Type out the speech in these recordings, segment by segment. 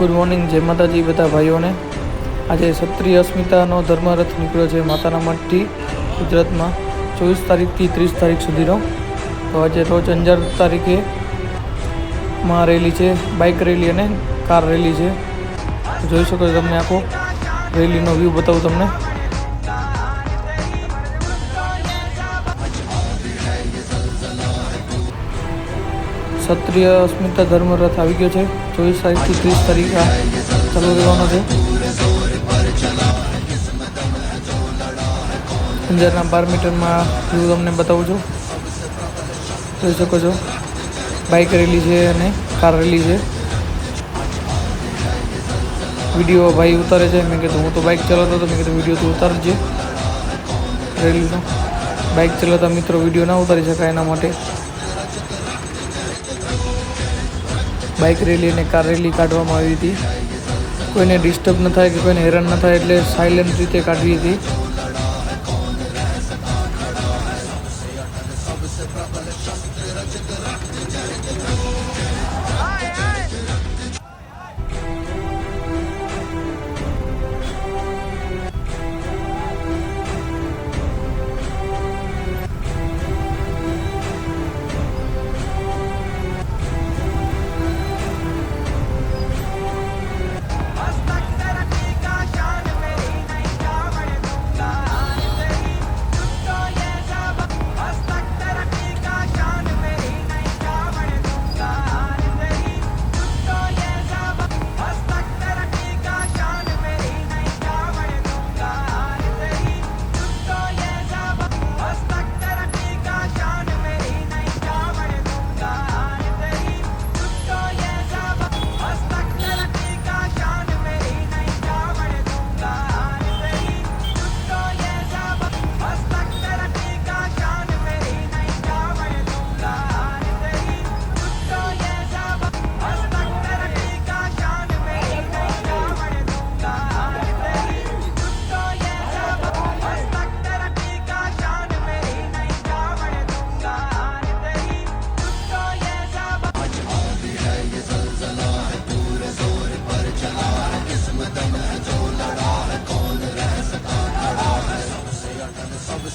Good morning, જય માતાજી બધા ભાઈઓને. આજે ક્ષત્રિય અસ્મિતાનો ધર્મરથ નીકળ્યો છે માતાના મઠથી ગુજરાતમાં. ચોવીસ તારીખથી ત્રીસ તારીખ સુધીનો તો આજે રોજ અંજાર તારીખે માં રેલી છે બાઇક રેલી અને કાર રેલી છે. જોઈ શકો છો તમને આખો રેલીનો વ્યૂ બતાવું તમને. ક્ષત્રિય અસ્મિતા ધર્મરથ આવી ગયો છે. ચોવીસ તારીખથી ત્રીસ તારીખ ચાલુ રહેવાનો છે. અંજારના બાર મીટરમાં વ્યૂ તમને બતાવું છું. જોઈ શકો છો. બાઇક રેલી છે અને કાર રેલી છે. વીડિયો ભાઈ ઉતારે છે. મેં કીધું હું તો બાઇક ચલાવતો હતો. મેં કીધું વીડિયો તો ઉતારજે રેલીનો. બાઇક ચલાવતા મિત્રો વીડિયો ના ઉતારી શકાય એના માટે. બાઇક રેલી અને કાર રેલી કાઢવામાં આવી હતી. કોઈને ડિસ્ટર્બ ન થાય કે કોઈને હેરાન ન થાય એટલે સાયલેન્ટ રીતે કાઢવી હતી.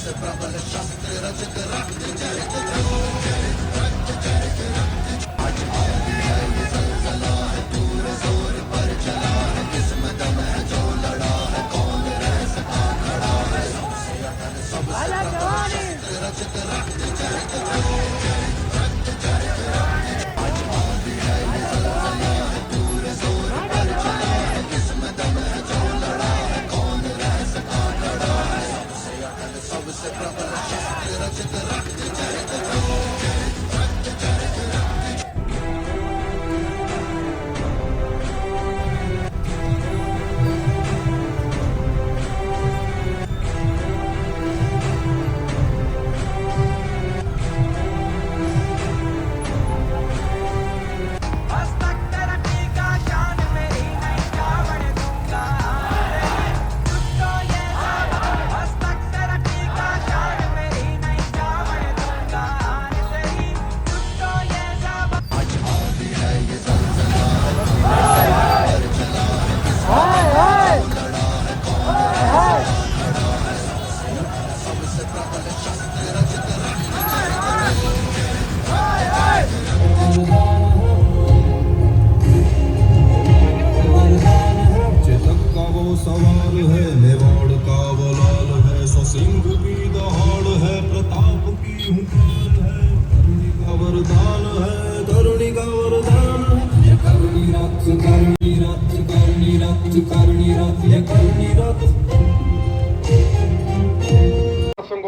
પ્રબલ શસ્ત્ર રચત રક્ત ચરિત રક્ત ચરિત રક્ત રચત રક્ત ચરિત Chitra, Chitra, Chitra,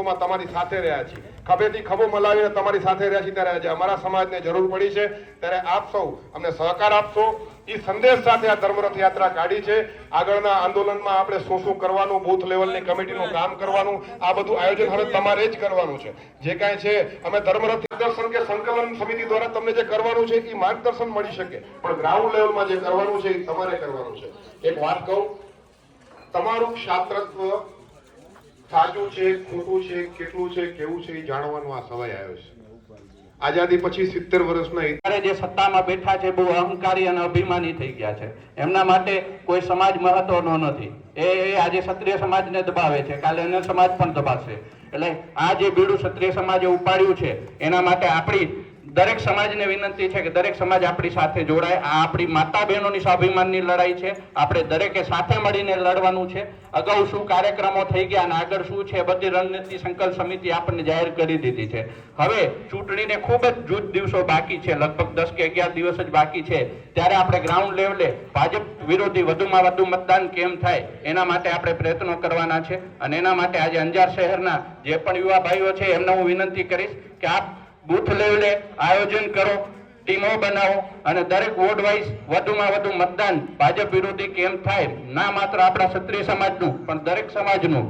પ્રસંગોમાં તમારી સાથે રહ્યા છીએ. ખભેથી ખભો મલાવીને તમારી સાથે રહ્યા છીએ ત્યારે આજે અમારા સમાજને જરૂર પડી છે. ત્યારે આપ સૌ અમને સહકાર આપશો. એ સંદેશ સાથે આ ધર્મરથ યાત્રા કાઢી છે. આગળના આંદોલનમાં આપણે શું શું કરવાનું, બૂથ લેવલની કમિટીનું કામ કરવાનું, આ બધું આયોજન હવે તમારે જ કરવાનું છે. જે કાંઈ છે, અમે ધર્મરથ દર્શન કે સંકલન સમિતિ દ્વારા તમને જે કરવાનું છે એ માર્ગદર્શન મળી શકે. પણ ગ્રાઉન્ડ લેવલમાં જે કરવાનું છે એ તમારે કરવાનું છે. એક વાત કહું, તમારું ક્ષાત્રત્વ સાચું છે, ખોટું છે, કેટલું છે, કેવું છે એ જાણવાનો આ સમય આવ્યો છે. આઝાદી પછી સિત્તેર વર્ષના અત્યારે જે સત્તામાં બેઠા છે, બહુ અહંકારી અને અભિમાની થઈ ગયા છે. એમના માટે કોઈ સમાજ મહત્વનો નથી. એ આજે ક્ષત્રિય સમાજને દબાવે છે. કાલે અન્ય સમાજ પણ દબાશે. એટલે આ જે બીડું ક્ષત્રિય સમાજે ઉપાડ્યું છે, એના માટે આપણી દરેક સમાજને વિનંતી છે કે દરેક સમાજ આપણી સાથે જોડાય. આ આપણી માતા બહેનોની સ્વાભિમાનની લડાઈ છે. આપણે દરેકે સાથે મળીને લડવાનું છે. અગાઉ શું કાર્યક્રમો થઈ ગયા અને આગળ શું છે બધી રણનીતિ સંકલ્પ સમિતિ આપણને જાહેર કરી દીધી છે. હવે ચૂંટણીને ખૂબ જ જૂથ દિવસો બાકી છે. લગભગ દસ કે અગિયાર દિવસ જ બાકી છે. ત્યારે આપણે ગ્રાઉન્ડ લેવલે ભાજપ વિરોધી વધુમાં વધુ મતદાન કેમ થાય એના માટે આપણે પ્રયત્નો કરવાના છે. અને એના માટે આજે અંજાર શહેરના જે પણ યુવા ભાઈઓ છે એમને હું વિનંતી કરીશ કે આપ બૂથ લેવલે આયોજન કરો, ટીમો બનાવો અને દરેક વોર્ડ વાઇઝ વધુમાં વધુ મતદાન ભાજપ વિરોધી કેમ થાય? ના માત્ર આપણા ક્ષત્રિય સમાજનું, પણ દરેક સમાજનું.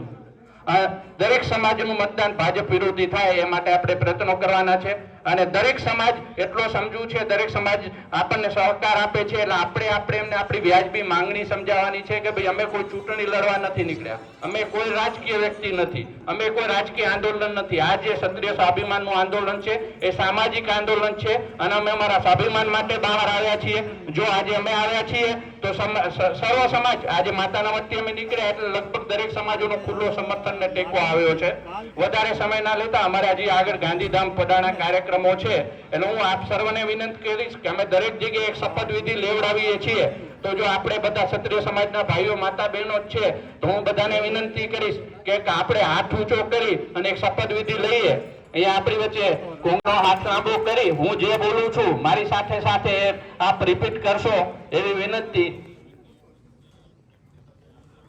દરેક સમાજનું મતદાન ભાજપ વિરોધી થાય એ માટે આપણે પ્રયત્નો કરવાના છે. અને દરેક સમાજ એટલો સમજવું છે, દરેક સમાજ આપણને સહકાર આપે છે, એટલે આપણે આપણે એમને આપણી વ્યાજબી માંગણી સમજાવવાની છે કે ભાઈ અમે કોઈ ચૂંટણી લડવા નથી નીકળ્યા. અમે કોઈ રાજકીય વ્યક્તિ નથી. અમે કોઈ રાજકીય આંદોલન નથી. આ જે ક્ષત્રિય સ્વાભિમાનનું આંદોલન છે, એ સામાજિક આંદોલન છે, અને અમે અમારા સ્વાભિમાન માટે બહાર આવ્યા છીએ. જો આજે અમે આવ્યા છીએ, તો સર્વ સમાજ, આજે માતાના વતી અમે નીકળ્યા એટલે લગભગ દરેક સમાજોનો ખુલ્લો સમર્થન ને ટેકો આવ્યો છે. વધારે સમય ના લેતા અમારે હજી આગળ ગાંધીધામ પડાણા કાર્યક્રમો છે, એટલે હું આપ સર્વને વિનંતી કરીશ કે અમે દરેક જગ્યાએ શપથવિધિ લેવડાવીએ છીએ. તો જો આપણે બધા ક્ષત્રિય સમાજના ભાઈઓ, માતા, બહેનો જ છે, તો હું બધાને વિનંતી કરીશ કે આપણે હાથ ઊંચો કરી અને એક શપથવિધિ લઈએ. અહીંયા આપણી વચ્ચે કોંગનો હાથ લાંબો કરી હું જે બોલું છું, મારી સાથે સાથે આપ રિપીટ કરશો એવી વિનંતી.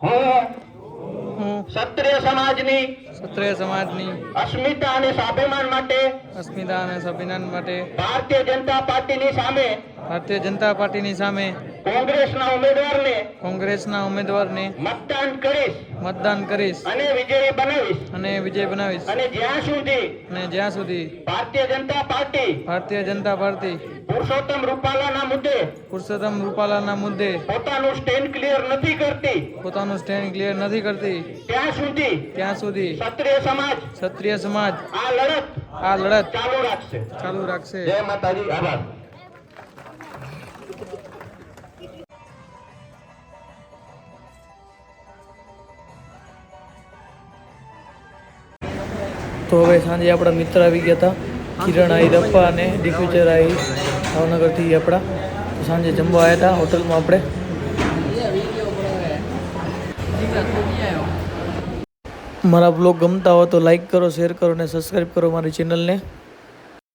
હું ક્ષત્રિય સમાજની ક્ષત્રિય સમાજની અસ્મિતા અને સ્વાભિમાન માટે અસ્મિતા અને સ્વાભિમાન માટે ભારતીય જનતા પાર્ટીની સામે ભારતીય જનતા પાર્ટીની સામે કોંગ્રેસના ઉમેદવારને કોંગ્રેસના ઉમેદવારને મતદાન કરીશ. મતદાન કરીશ. અને વિજય બનાવીશ. અને વિજય બનાવીશ. અને જ્યાં સુધી અને જ્યાં સુધી ભારતીય જનતા પાર્ટી ભારતીય જનતા પાર્ટી પુરુષોત્તમ રૂપાલાના મુદ્દે પુરુષોત્તમ રૂપાલાના મુદ્દે પોતાનું સ્ટેન્ડ ક્લિયર નથી કરતી. પોતાનું સ્ટેન્ડ ક્લિયર નથી કરતી. ત્યાં સુધી ત્યાં સુધી ક્ષત્રિય સમાજ ક્ષત્રિય સમાજ આ લડત આ લડત ચાલુ રાખશે. ચાલુ રાખશે. જય માતાજી આભાર. તો હવે સાંજે આપણા મિત્ર આવી ગયા હતા. કિરણ આઈ, રપ્પા અને ડિફ્યુચર આઈ, ભાવનગરથી આપણા. તો સાંજે જમવા આવ્યા હતા હોટલમાં આપણે. મારા બ્લોગ ગમતા હોય તો લાઈક કરો શેર કરો અને સબસ્ક્રાઈબ કરો મારી ચેનલને